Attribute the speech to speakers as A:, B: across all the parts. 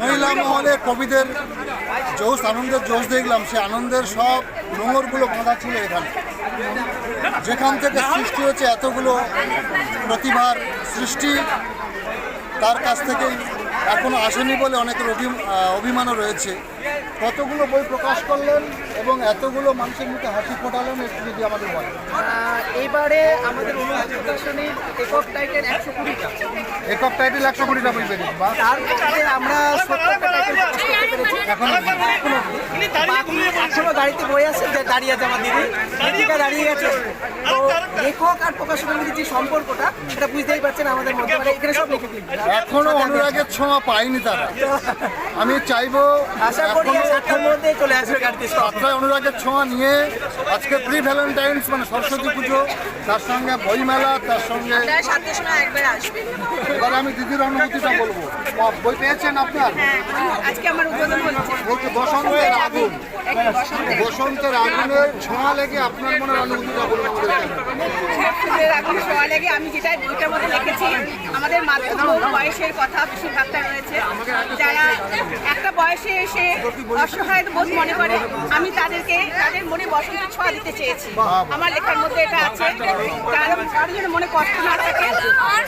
A: মহিলা মহলে কবিদের জোশ, আনন্দের জোশ দেখলাম সে আনন্দের সব নোংরগুলো বাঁধা ছিল এখানে। যেখান থেকে সৃষ্টি হয়েছে এতগুলো প্রতিভার সৃষ্টি, তার কাছ থেকেই এখনও আসেনি বলে অনেকের অভি- অভিমানও রয়েছে। কতগুলো বই প্রকাশ করলেন এবং এতগুলো মানুষের মুখে হাসি ফোটালেন একটু যদি আমাদের বলেন।
B: এইবারে আমাদের অনুবাদ একক টাইটেল একশো কুড়িটা।
A: একক টাইটেল একশো কুড়িটা বই বেরিয়েছে
B: তার মধ্যে আমরা সত্তরটা টাইটেল প্রকাশ করতে পেরেছি। এখনও এখনও গাড়িতে বই আছে যে দাঁড়িয়ে আছে আমার দিদি। দিদিকা দাঁড়িয়ে গেছে। তো লেখক আর প্রকাশকের মধ্যে যে সম্পর্কটা সেটা বুঝতেই পারছেন আমাদের মধ্যে। মানে এখানে সব লিখে দিন
A: এখনও অনুরাগের ছোঁয়া পাইনি তারা। আমি চাইব
B: আশা করি সাতটার মধ্যে চলে আসবে গাড়িতে সব।
A: অনুরাগের ছোঁয়া নিয়ে আজকে প্রি ভ্যালেন্টাইন্স মানে সরস্বতী পুজো তার সঙ্গে বইমেলা তার সঙ্গে এবারে আমি দিদির অনুভূতিটা বলব। ব- বই পেয়েছেন আপনার?
C: হ্যাঁ আজকে আমার উদ্বোধন হচ্ছে।
A: আগুন বসন্তের আগুনের ছোঁয়া লেগে আপনার মনের অনুভূতিটা
C: ছোঁয়া লেগে আমি যেটা বইটার মধ্যে লিখেছি, আমাদের মাধ্যম বয়সের কথা বেশিরভাগটা রয়েছে। যারা একটা বয়সে এসে অসহায় বোধ মনে করে, আমি তাদেরকে, তাদের মনে বসন্ত ছোঁয়া দিতে চেয়েছি। আমার লেখার মধ্যে এটা আছে। কারণ মনে কষ্ট না থাকে।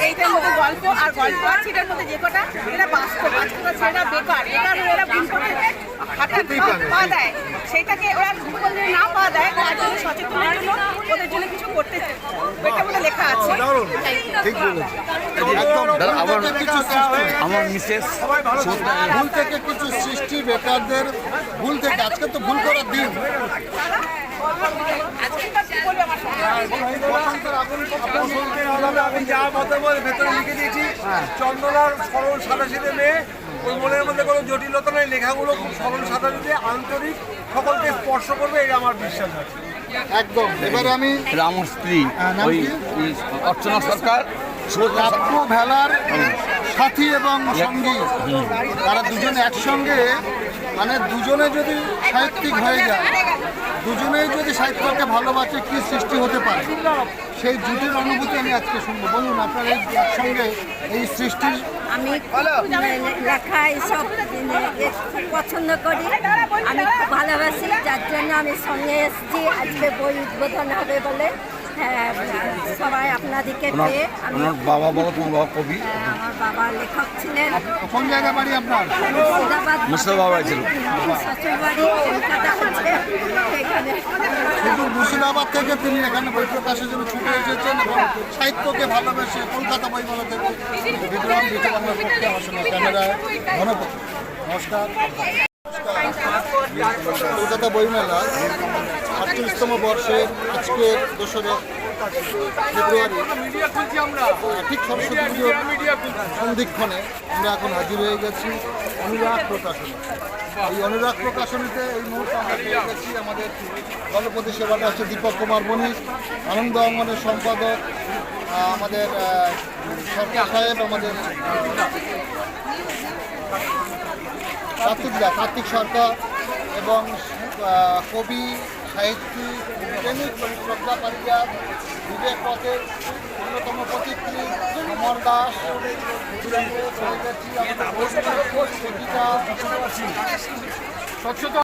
C: এইটার গল্প আর গল্প আছে এটার মধ্যে যে কটা এরা বাস্তব ছেলেরা বেকার বেকার এরা ভুল করে হঠাৎ পা- দেয়। সেইটাকে ওরা না পা দেয় তার জন্য সচেতনের জন্য ওদের জন্য কিছু করতে বলে লেখা আছে।
A: ঠিক
D: আমার মিসেস
A: ভুল থেকে কিছু সৃষ্টি বেকারদের ভুল থেকে আজকে তো ভুল করার দিন
C: আজকে তো কি বলবে আমার সঙ্গে
A: বসন্তের আগুন
E: বসন্তের আলাদা আমি যা বলে ভেতরে লিখে দিয়েছি চন্দনার সরল সাদা সিধে মেয়ে ওই মনের মধ্যে কোনো জটিলতা নেই লেখাগুলো খুব সরল সাদা সিধে আন্তরিক সকলকে স্পর্শ করবে এটা আমার বিশ্বাস আছে
A: একদম। এবারে আমি
D: আমার স্ত্রী
A: হ্যাঁ,
D: ওই অর্চনা সরকার
A: কাব্য ভেলার সাথী এবং সঙ্গী। তারা দুজন একসঙ্গে মানে দুজনে যদি সাহিত্যিক হয়ে যায় দুজনেই যদি সাহিত্যকে ভালোবাসে, কি সৃষ্টি হতে পারে? সেই জুটির অনুভূতি আমি আজকে শুনব। বলুন, আপনার এই একসঙ্গে এই সৃষ্টির
F: আমি লেখা এইসব পছন্দ করি। আমি খুব ভালোবাসি, যার জন্য আমি সঙ্গে এসেছি। আজকে বই উদ্বোধন হবে বলে। সবাই আপনাদেরকে
D: ওনার
F: পেয়ে আমি
D: ওনার বাবা বলো তোমার বাবা কবি।
F: হ্যাঁ, আমার বাবা লেখক ছিলেন।
A: কোন জায়গায় বাড়ি আপনার?
F: মুর্শিদাবাদ
D: মুর্শিদাবাদ ছিল।
F: শ্বশুর কলকাতা আছে।
A: শুধু মুর্শিদাবাদ থেকে তিনি এখানে বই প্রকাশের জন্য ছুটে এসেছেন এবং সাহিত্যকে ভালোবেসে কলকাতা বইমেলা থেকে বিক্রম সঙ্গে ক্যামেরায় নমস্কার। কলকাতা বইমেলা, আটত্রিশতম বর্ষের আজকের দোসরা ফেব্রুয়ারি। ঠিক সরস্বতী পুজোর সন্ধিক্ষণে আমরা এখন হাজির হয়ে গেছি অনুরাগ প্রকাশনী। এই অনুরাগ প্রকাশনীতে এই মুহূর্তে আমরা পেয়ে গেছি আমাদের গণপতি সেবাটা হচ্ছে দীপক কুমার বণিক আনন্দ অঙ্গনের সম্পাদক আমাদের সরকার সাহেব, আমাদের কার্তিক কার্তিক সরকার। এবং কবি, সাহিত্যিক শ্রদ্ধা পারিজাত বিবেক পথের অন্যতম প্রতিক্রি অমর দাস। স্বচ্ছতা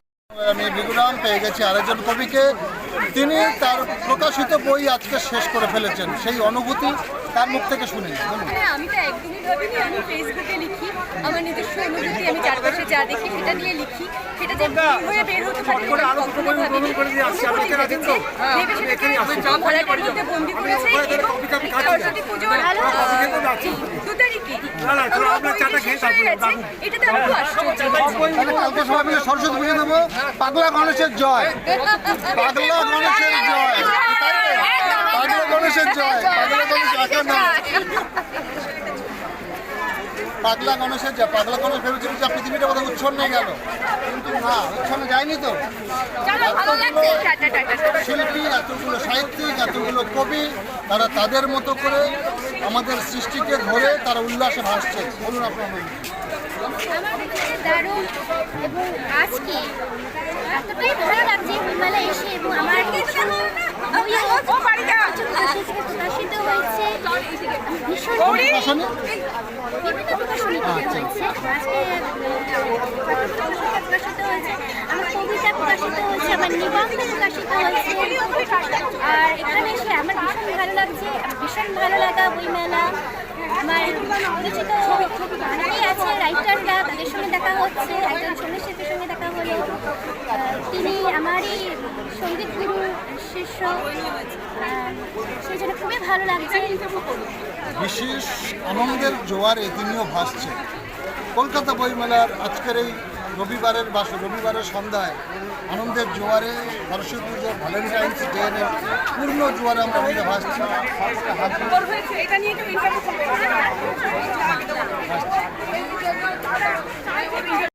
A: আমি বিগুরাম পেয়ে গেছি আরেকজন কবিকে। তিনি তার প্রকাশিত বই আজকে শেষ করে ফেলেছেন। সেই অনুভূতি তার মুখ থেকে শুনি
G: হ্যাঁ আমি তো একদমই ভাবিনি আমি ফেসবুকে লিখি। আমার নিজস্ব অনুভূতি আমি চারপাশে যা দেখি সেটা নিয়ে লিখি। সেটা যে হয়ে বের হতে পারে বন্দি করেছে পুজোর দু তারিখে
A: কালকে সবাই মিলে সরস্বতী পুজো দেবো পাগলা গণেশের জয়। পাগলা গণেশের জয়? পাগলা গণেশের জয় পাগলা গণেশ এখন না। পাগলা গণেশের জয় পাগলা গণেশ ভেবেছিল যে পৃথিবীটা বোধহয় উচ্ছন্নে গেল। কিন্তু না উচ্ছন্নে যায়নি তো। শিল্পী এতগুলো সাহিত্যিক এতগুলো কবি তারা তাদের মতো করে আমাদের সৃষ্টিকে ধরে তারা উল্লাসে ভাসছে। বলুন আপনার।
H: আমার দারুণ। এবং আজকে এতটাই ভালো লাগছে বইমেলা এসে এবং আমার প্রকাশিত হয়েছে ভীষণ বিভিন্ন আচ্ছা। আচ্ছা। হয়েছে আমার কবিতা প্রকাশিত হয়েছে আমার নিবন্ধ প্রকাশিত হয়েছে। আর এখানে এসে আমার ভীষণ ভালো লাগছে ভীষণ ভালো লাগা বইমেলা। আমার পরিচিত অনেকেই আছে রাইটাররা তাদের সঙ্গে দেখা হচ্ছে একজন দেখা হলো। তিনি আমারই সংগীত গুরু সেই জন্য খুবই ভালো লাগছে।
A: বিশেষ আনন্দের জোয়ারে তিনিও ভাসছেন কলকাতা বইমেলার আজকের এই রবিবারের বাস রবিবারের সন্ধ্যায় আনন্দের জোয়ারে সরস্বতী পুজো ভ্যালেন্টাইন্স ডে এর পূর্ণ জোয়ারে আমরা মিলে ভাসছি। হাত